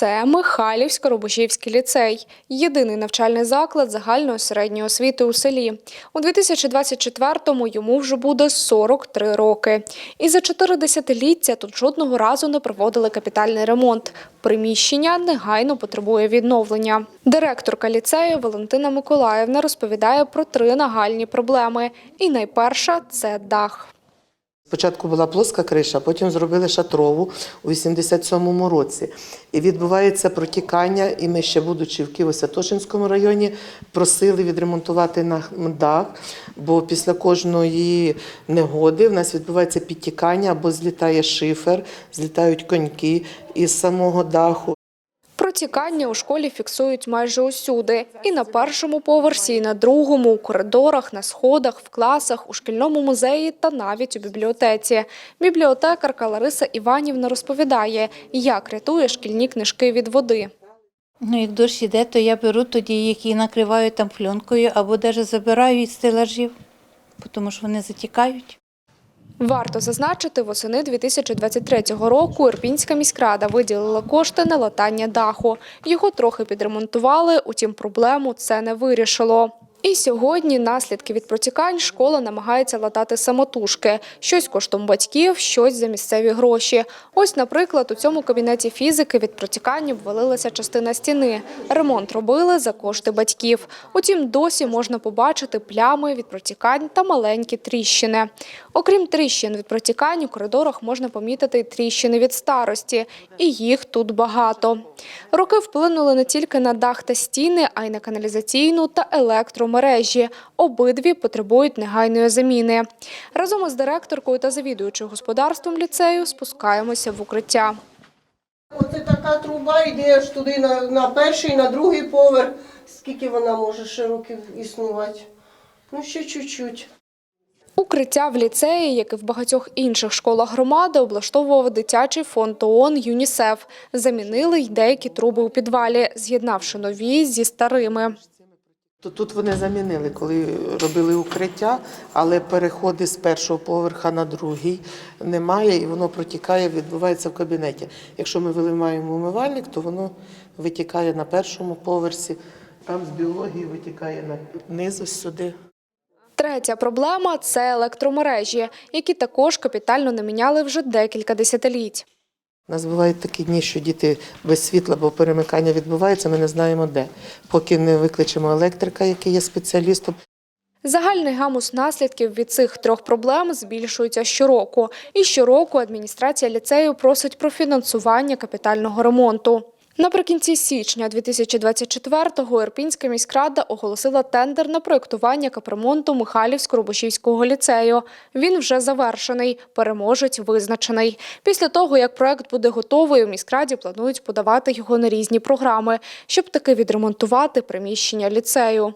Це Михайлівсько-Рубожівський ліцей, єдиний навчальний заклад загальної середньої освіти у селі. У 2024-му йому вже буде 43 роки. І за чотири десятиліття тут жодного разу не проводили капітальний ремонт. Приміщення негайно потребує відновлення. Директорка ліцею Валентина Миколаївна розповідає про три нагальні проблеми. І найперша це дах. Спочатку була плоска криша, потім зробили шатрову у 87-му році. І відбувається протікання, і ми ще, будучи в Києво-Святошинському районі, просили відремонтувати на дах, бо після кожної негоди в нас відбувається підтікання або злітає шифер, злітають коньки із самого даху. Протікання у школі фіксують майже усюди. І на першому поверсі, і на другому, у коридорах, на сходах, в класах, у шкільному музеї та навіть у бібліотеці. Бібліотекарка Лариса Іванівна розповідає, як рятує шкільні книжки від води. Ну, як дощ іде, то я беру тоді, які накриваю там пленкою, або навіть забираю із стелажів, тому що вони затікають. Варто зазначити, восени 2023 року Ірпінська міськрада виділила кошти на латання даху. Його трохи підремонтували, утім проблему це не вирішило. І сьогодні наслідки від протікань школа намагається латати самотужки. Щось коштом батьків, щось за місцеві гроші. Ось, наприклад, у цьому кабінеті фізики від протікань обвалилася частина стіни. Ремонт робили за кошти батьків. Утім, досі можна побачити плями від протікань та маленькі тріщини. Окрім тріщин від протікань, у коридорах можна помітити й тріщини від старості. І їх тут багато. Роки вплинули не тільки на дах та стіни, а й на каналізаційну та електромережі. Обидві потребують негайної заміни. Разом із директоркою та завідуючою господарством ліцею спускаємося в укриття. Оце така труба, йдеш туди на, на перший, на другий поверх. Скільки вона може років існувати? Ну, ще чуть-чуть. Укриття в ліцеї, як і в багатьох інших школах громади, облаштовував дитячий фонд ООН ЮНІСЕФ. Замінили й деякі труби у підвалі, з'єднавши нові зі старими. Тут вони замінили, коли робили укриття, але переходи з першого поверха на другий немає, і воно протікає, відбувається в кабінеті. Якщо ми виливаємо умивальник, то воно витікає на першому поверсі, там з біології витікає на низ сюди. Третя проблема це електромережі, які також капітально не міняли вже декілька десятиліть. У нас бувають такі дні, що діти без світла, бо перемикання відбувається, ми не знаємо де. Поки не викличемо електрика, який є спеціалістом, Загальний гамус наслідків від цих трьох проблем збільшується щороку. І щороку адміністрація ліцею просить про фінансування капітального ремонту. Наприкінці січня 2024-го Ірпінська міськрада оголосила тендер на проєктування капремонту Михайлівсько-Рубошівського ліцею. Він вже завершений, переможець визначений. Після того, як проєкт буде готовий, у міськраді планують подавати його на різні програми, щоб таки відремонтувати приміщення ліцею.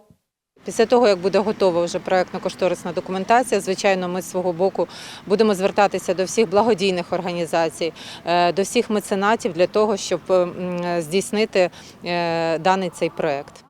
Після того, як буде готова вже проектно-кошторисна документація, звичайно, ми з свого боку будемо звертатися до всіх благодійних організацій, е, до всіх меценатів для того, щоб здійснити е, даний цей проект.